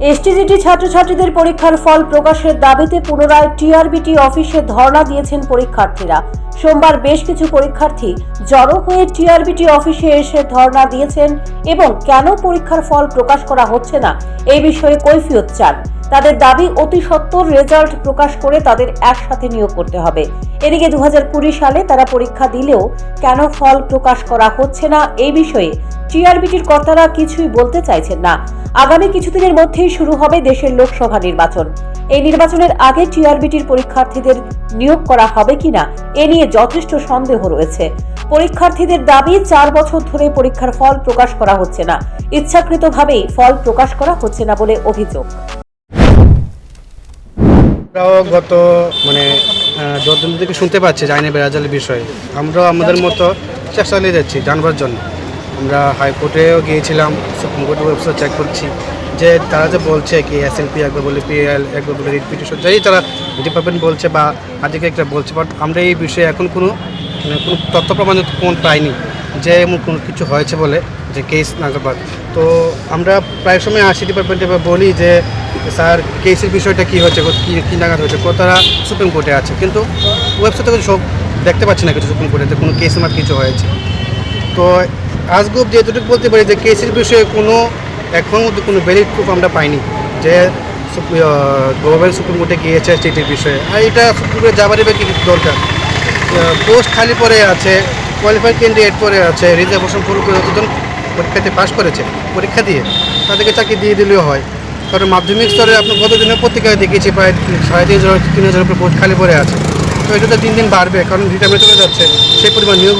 STGT ছাত্রছাত্রীদের পরীক্ষার ফল প্রকাশের দাবিতে পুনরায় টিআরবিটি অফিসে ধর্ণা দিয়েছেন পরীক্ষার্থীরা। সোমবার বেশ কিছু পরীক্ষার্থী জড়ো হয়ে টিআরবিটি অফিসে এসে ধর্ণা দিয়েছেন এবং কেন পরীক্ষার ফল প্রকাশ করা হচ্ছে না এই বিষয়ে কৈফিয়ত চান। তাদের দাবি, অতি সত্বর রেজাল্ট প্রকাশ করে তাদের একসাথে নিয়োগ করতে হবে। এদিকে দু হাজার কুড়ি সালে তারা পরীক্ষা দিলেও কেন ফল প্রকাশ করা হচ্ছে না এই বিষয়ে টিআরবিটির কর্তারা কিছুই বলতে চাইছেন না। আগামী কিছুদিনের মধ্যেই শুরু হবে দেশের লোকসভা নির্বাচন। এই নির্বাচনের আগে টিআরবিটির পরীক্ষার্থীদের নিয়োগ করা হবে কিনা, এ নিয়ে যথেষ্ট সন্দেহ রয়েছে। পরীক্ষার্থীদের দাবি, চার বছর ধরে পরীক্ষার ফল প্রকাশ করা হচ্ছে না। ইচ্ছাকৃতভাবেই ফল প্রকাশ করা হচ্ছে না বলে অভিযোগ। গত মানে যতদিন থেকে শুনতে পাচ্ছি বেড়াজালের বিষয়ে, আমরাও আমাদের মতো চেষ্টা চালিয়ে যাচ্ছি জানবার জন্য। আমরা হাইকোর্টেও গিয়েছিলাম, সুপ্রিম কোর্টের ওয়েবসাইট চেক করছি। যে তারা যে বলছে কি এস এল পি একবার বলে পিএল একবার বলে রিট পিটিশন যাই তারা ডিপার্টমেন্ট বলছে বা আজকে একটা বলছে বাট আমরা এই বিষয়ে এখন কোনো মানে কোনো তথ্য প্রমাণ কোন পাইনি যে এমন কোনো কিছু হয়েছে বলে, যে কেস নাগাবাদ তো আমরা প্রায় সময় আসি ডিপার্টমেন্টে বলি যে, স্যার কেসের বিষয়টা কী হচ্ছে কী কী নাগাদ হয়েছে? তারা সুপ্রিম কোর্টে আছে, কিন্তু ওয়েবসাইটে সব দেখতে পাচ্ছি না কিছু সুপ্রিম কোর্টে কোনো কেস আমার কিছু হয়েছে। তো আজগুব যেটুকু বলতে পারি যে কেসের বিষয়ে কোনো এখন অব্দি কোনো ভ্যালিড প্রুফ আমরা পাইনি যে গভর্নমেন্ট সুপ্রিম কোর্টে গিয়েছে চিঠির বিষয়ে। আর এটা সুপ্রিম কোর্টে যাবারই বা দরকার? পোস্ট খালি পরে আছে কোয়ালিফাইড ক্যান্ডিডেট পরে আছে রিজার্ভেশন ফুল করে যতজন পরীক্ষাতে পাশ করেছে, পরীক্ষা দিয়ে তাদেরকে চাকরি দিয়ে দিলেও হয়। কারণ মাধ্যমিক স্তরে আপনি গত দিনের পত্রিকায় দেখেছি, প্রায় সাড়ে তিন হাজার তিন হাজার পোস্ট খালি পরে আছে। তো এটা তো দিন দিন বাড়বে, কারণ রিটার্মেন্ট চলে যাচ্ছে, সেই পরিমাণ নিয়োগ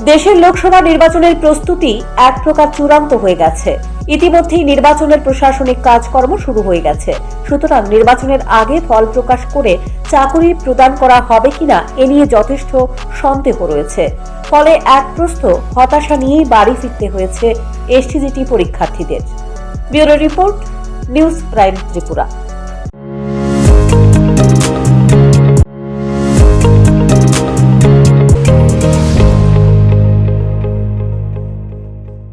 দেশের লোকসভা নির্বাচনের প্রস্তুতি এক প্রকার চূড়ান্ত হয়ে গেছে। ইতিমধ্যেই নির্বাচনের প্রশাসনিক কাজকর্ম শুরু হয়ে গেছে। সুতরাং নির্বাচনের আগে ফল প্রকাশ করে চাকরি প্রদান করা হবে কিনা এ নিয়ে যথেষ্ট সন্দেহ রয়েছে। ফলে এক প্রস্থ হতাশা নিয়েই বাড়ি ফিরতে হয়েছে এসটিজিটি পরীক্ষার্থীদের। Bureau report, news prime Tripura.